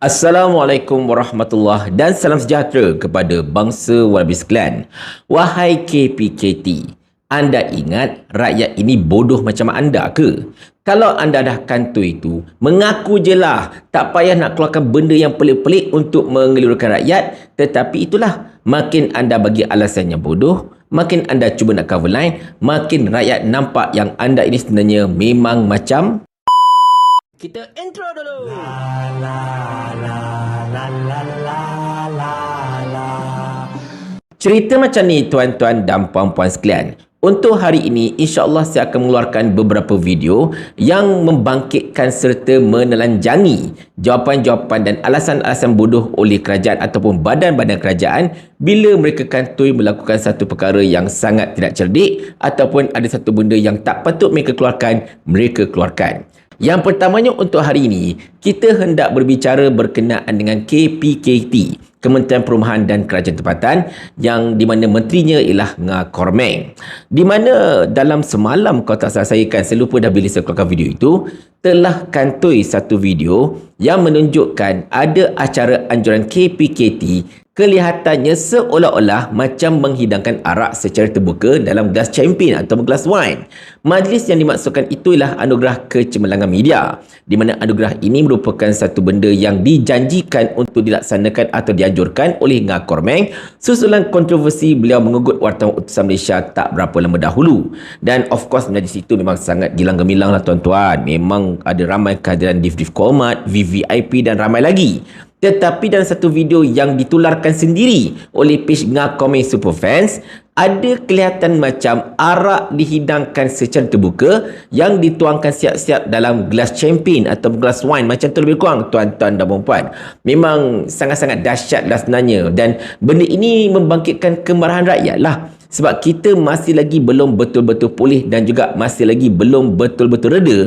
Assalamualaikum warahmatullahi dan salam sejahtera kepada bangsa Warabi sekalian. Wahai KPKT, anda ingat rakyat ini bodoh macam anda ke? Kalau anda dah kantoi itu, mengaku je lah. Tak payah nak keluarkan benda yang pelik-pelik untuk mengelirukan rakyat. Tetapi itulah, makin anda bagi alasan yang bodoh, makin anda cuba nak cover line, makin rakyat nampak yang anda ini sebenarnya memang macam kita intro dulu. La la la la la la la la. Cerita macam ni tuan-tuan dan puan-puan sekalian. Untuk hari ini, insya-Allah saya akan mengeluarkan beberapa video yang membangkitkan serta menelanjangi jawapan-jawapan dan alasan-alasan bodoh oleh kerajaan ataupun badan-badan kerajaan bila mereka kantoi melakukan satu perkara yang sangat tidak cerdik ataupun ada satu benda yang tak patut mereka keluarkan, mereka keluarkan. Yang pertamanya untuk hari ini, kita hendak berbicara berkenaan dengan KPKT, Kementerian Perumahan dan Kerajaan Tempatan yang di mana menterinya ialah Nga Kormeng. Di mana dalam semalam kau tak salah saya kan, saya lupa dah bila saya keluarkan video itu, telah kantoi satu video yang menunjukkan ada acara anjuran KPKT kelihatannya seolah-olah macam menghidangkan arak secara terbuka dalam gelas champagne atau gelas wine. Majlis yang dimaksudkan itu ialah anugerah kecemerlangan media, di mana anugerah ini merupakan satu benda yang dijanjikan untuk dilaksanakan atau dianjurkan oleh Nga Kormeng susulan kontroversi beliau mengugut wartawan utusan Malaysia tak berapa lama dahulu. Dan of course majlis itu memang sangat gilang gemilang lah tuan-tuan. Memang ada ramai kehadiran Div Div Komat, VVIP dan ramai lagi. Tetapi dalam satu video yang ditularkan sendiri oleh page Ngakome Superfans, ada kelihatan macam arak dihidangkan secara terbuka yang dituangkan siap-siap dalam gelas champagne atau gelas wine macam tu lebih kurang tuan-tuan dan puan Memang sangat-sangat dahsyat lah sebenarnya dan benda ini membangkitkan kemarahan rakyat lah. Sebab kita masih lagi belum betul-betul pulih dan juga masih lagi belum betul-betul reda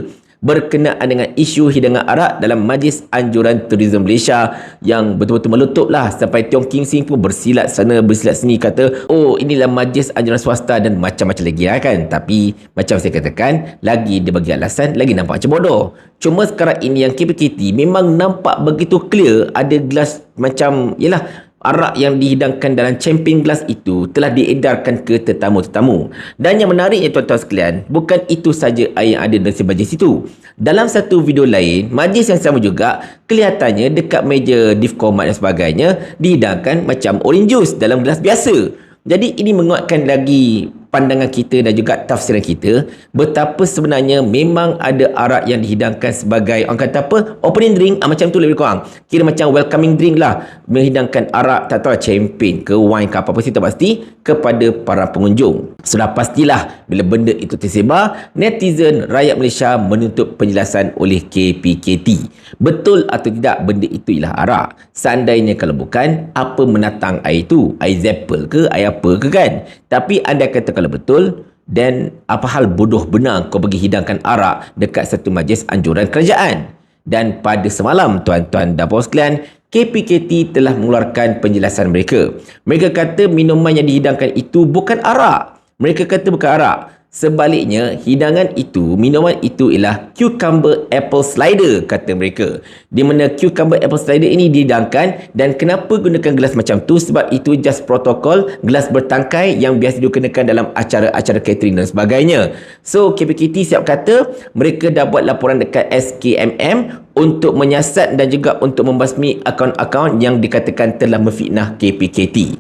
berkenaan dengan isu hidangan arak dalam Majlis Anjuran Tourism Malaysia yang betul-betul meletup lah sampai Tiong King Sing pun bersilat sana bersilat sini. Kata oh inilah Majlis Anjuran Swasta dan macam-macam lagi lah kan? Tapi macam saya katakan lagi dia bagi alasan lagi nampak macam bodoh. Cuma sekarang ini yang KPKT memang nampak begitu clear ada gelas macam yelah arak yang dihidangkan dalam champagne glass itu telah diedarkan ke tetamu-tetamu. Dan yang menariknya tuan-tuan sekalian, bukan itu saja air yang ada dalam majlis itu. Dalam satu video lain, majlis yang sama juga, kelihatannya dekat meja divkomat dan sebagainya, dihidangkan macam orange juice dalam gelas biasa. Jadi ini menguatkan lagi pandangan kita dan juga tafsiran kita betapa sebenarnya memang ada arak yang dihidangkan sebagai orang kata apa opening drink ah, macam tu lebih kurang. Kira macam welcoming drink lah menghidangkan arak tak tahu lah, champagne ke wine ke apa-apa tak pasti kepada para pengunjung. Sudah pastilah bila benda itu tersebar netizen rakyat Malaysia menuntut penjelasan oleh KPKT betul atau tidak benda itu ialah arak. Seandainya kalau bukan apa menatang air itu? Air zeppel ke air apa ke kan? Tapi anda kata kalau betul dan apa hal bodoh benar kau pergi hidangkan arak dekat satu majlis anjuran kerajaan? Dan pada semalam tuan-tuan dan puan KPKT telah mengeluarkan penjelasan mereka. Mereka kata minuman yang dihidangkan itu bukan arak. Mereka kata bukan arak Sebaliknya, hidangan itu, minuman itu ialah cucumber apple slider, kata mereka. Di mana cucumber apple slider ini dihidangkan dan kenapa gunakan gelas macam tu? Sebab itu just protokol gelas bertangkai yang biasa digunakan dalam acara-acara catering dan sebagainya. So, KPKT siap kata mereka dah buat laporan dekat SKMM untuk menyiasat dan juga untuk membasmi akaun-akaun yang dikatakan telah memfitnah KPKT.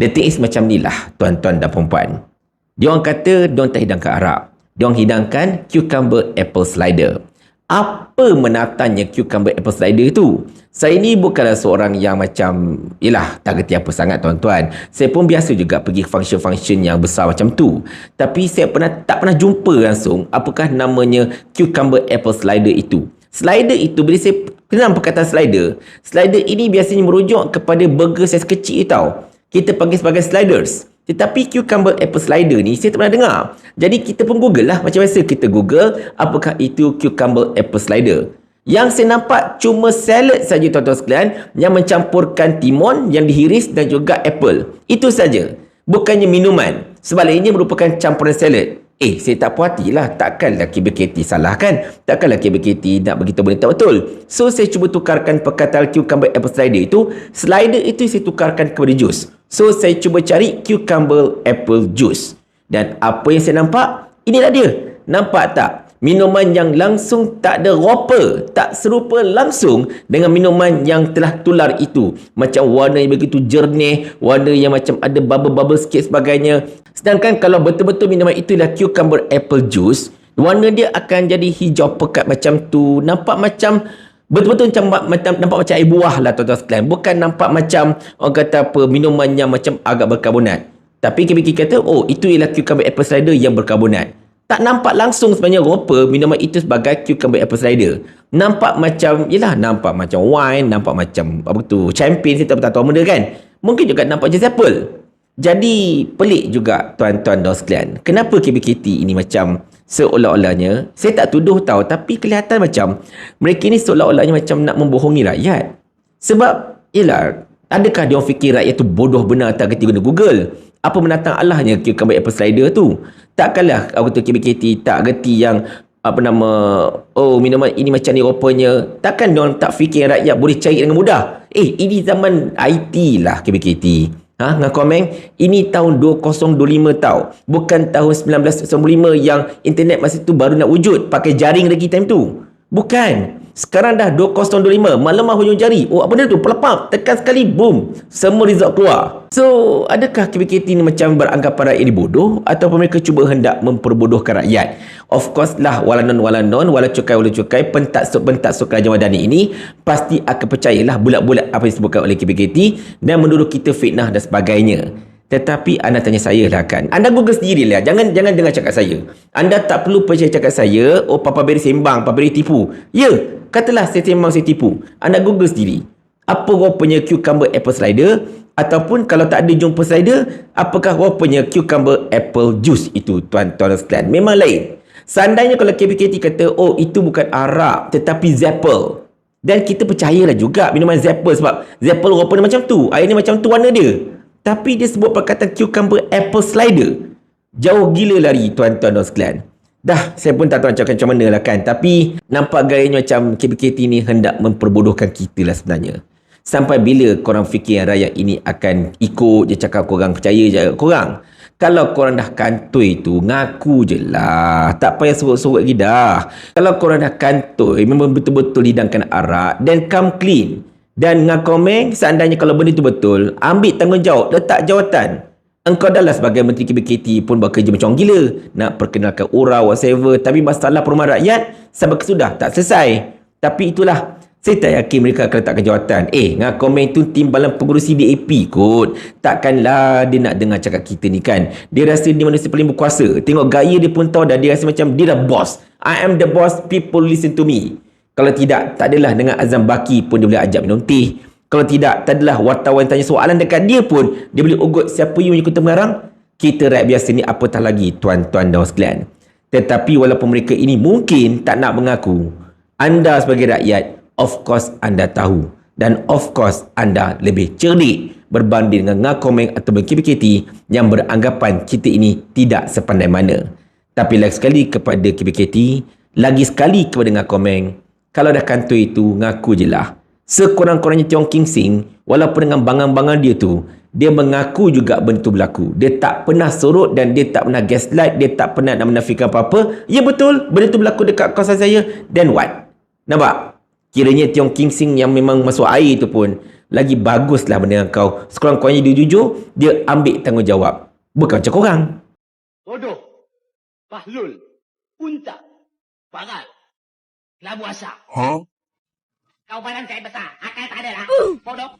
The thing is macam ni lah, tuan-tuan dan perempuan. Dia orang kata dia tak hidangkan arak. Dia orang hidangkan cucumber apple slider. Apa menatanya cucumber apple slider itu? Saya ni bukanlah seorang yang macam Yelah tak kerti apa sangat tuan-tuan Saya pun biasa juga pergi function-function yang besar macam tu Tapi saya pernah tak pernah jumpa langsung Apakah namanya cucumber apple slider itu Slider itu bila saya kenal perkataan slider Slider ini biasanya merujuk kepada burger saiz kecil tau Kita panggil sebagai sliders tetapi cucumber apple slider ni saya tak pernah dengar. Jadi kita pun google lah. Macam biasa kita google apakah itu cucumber apple slider. Yang saya nampak cuma salad saja tuan-tuan sekalian yang mencampurkan timun yang dihiris dan juga apple. Itu saja. Bukannya minuman. Sebaliknya merupakan campuran salad. Eh, saya tak puas hati lah. Takkanlah KBKT salah kan? Takkanlah KBKT nak beritahu benda tak betul. So, saya cuba tukarkan perkataan cucumber apple cider itu. Slider itu saya tukarkan kepada jus. So, saya cuba cari cucumber apple juice. Dan apa yang saya nampak? Inilah dia. Nampak tak? Minuman yang langsung tak ada rupa, tak serupa langsung dengan minuman yang telah tular itu. Macam warna yang begitu jernih, warna yang macam ada bubble-bubble sikit sebagainya. Sedangkan kalau betul-betul minuman itu adalah cucumber apple juice, warna dia akan jadi hijau pekat macam tu. Nampak macam Betul-betul macam, macam nampak macam air buah lah tuan-tuan sekalian. Bukan nampak macam orang kata apa minuman yang macam agak berkarbonat. Tapi KBK kata, oh itu ialah cucumber apple cider yang berkarbonat tak nampak langsung sebenarnya rupa minuman itu sebagai cucumber apple cider. Nampak macam, yelah nampak macam wine, nampak macam apa tu, champagne, saya tak tahu benda kan. Mungkin juga nampak je apple. Jadi pelik juga tuan-tuan dan sekalian. Kenapa KBKT ini macam seolah-olahnya, saya tak tuduh tahu tapi kelihatan macam mereka ini seolah-olahnya macam nak membohongi rakyat. Sebab, yelah, adakah dia fikir rakyat tu bodoh benar tak ketika guna Google? Apa menatang Allahnya cucumber apple cider tu? takkanlah aku tu KBKT tak reti yang apa nama oh minuman ini macam ni rupanya. Takkan dia tak fikir rakyat boleh cari dengan mudah. Eh ini zaman IT lah KBKT ha dengan komen? Ini tahun 2025 tau. Bukan tahun 1995 yang internet masa tu baru nak wujud pakai jaring lagi time tu. Bukan sekarang dah 2025 malam hujung jari oh apa dia tu pelepap tekan sekali boom semua result keluar so adakah KBKT ni macam beranggapan rakyat ini bodoh atau mereka cuba hendak memperbodohkan rakyat of course lah walanon walanon wala cukai wala cukai pentak sok pentak sok kerajaan wadani ini pasti akan percayalah bulat-bulat apa yang disebutkan oleh KBKT dan menuduh kita fitnah dan sebagainya tetapi anda tanya saya lah kan. Anda google sendiri lah. Jangan jangan dengar cakap saya. Anda tak perlu percaya cakap saya. Oh, Papa Beri sembang. Papa Beri tipu. Ya, katalah saya sembang, saya tipu. Anda google sendiri. Apa rupanya cucumber apple slider? Ataupun kalau tak ada jumpa slider, apakah rupanya cucumber apple juice itu, tuan-tuan sekalian? Memang lain. Seandainya kalau KBKT kata, oh itu bukan arak, tetapi Zappel. Dan kita percayalah juga minuman Zappel sebab Zappel rupanya macam tu. Air ni macam tu warna dia. Tapi dia sebut perkataan cucumber apple slider. Jauh gila lari tuan-tuan sekalian. Dah, saya pun tak tahu macam mana lah kan. Tapi nampak gayanya macam KBKT ni hendak memperbodohkan kita lah sebenarnya. Sampai bila korang fikir yang rakyat ini akan ikut je cakap korang, percaya je korang. Kalau korang dah kantoi tu, ngaku je lah. Tak payah sebut-sebut lagi dah. Kalau korang dah kantoi, memang betul-betul hidangkan arak, then come clean. Dan dengan komen, seandainya kalau benda itu betul, ambil tanggungjawab, letak jawatan. Engkau adalah sebagai Menteri KBKT pun bekerja macam gila. Nak perkenalkan ura, whatever. Tapi masalah perumahan rakyat, sampai kesudah, tak selesai. Tapi itulah, saya tak yakin mereka akan letakkan jawatan. Eh, dengan komen itu timbalan pengurusi DAP kot. Takkanlah dia nak dengar cakap kita ni kan. Dia rasa dia manusia paling berkuasa. Tengok gaya dia pun tahu dah. Dia rasa macam dia dah boss. I am the boss, people listen to me. Kalau tidak, tak adalah dengan Azam Baki pun dia boleh ajak minum teh. Kalau tidak, tak adalah wartawan tanya soalan dekat dia pun dia boleh ugut siapa yang ikut mengarang. Kita rakyat biasa ni apatah lagi tuan-tuan dan sekalian. Tetapi walaupun mereka ini mungkin tak nak mengaku, anda sebagai rakyat, of course anda tahu. Dan of course anda lebih cerdik berbanding dengan ngakomeng atau KBKT yang beranggapan kita ini tidak sepandai mana. Tapi lagi sekali kepada KBKT, lagi sekali kepada ngakomeng, kalau dah kantoi itu, ngaku je lah. Sekurang-kurangnya Tiong King Sing, walaupun dengan bangang-bangang dia tu, dia mengaku juga benda tu berlaku. Dia tak pernah surut dan dia tak pernah gaslight, dia tak pernah nak menafikan apa-apa. Ya betul, benda tu berlaku dekat kawasan saya. Then what? Nampak? Kiranya Tiong King Sing yang memang masuk air tu pun, lagi baguslah benda dengan kau. Sekurang-kurangnya dia jujur, dia ambil tanggungjawab. Bukan macam korang. Bodoh. Bahlul. Unta. Barat. Labu asap. Huh? Kau barang saya besar. Akal tak ada lah. Bodoh.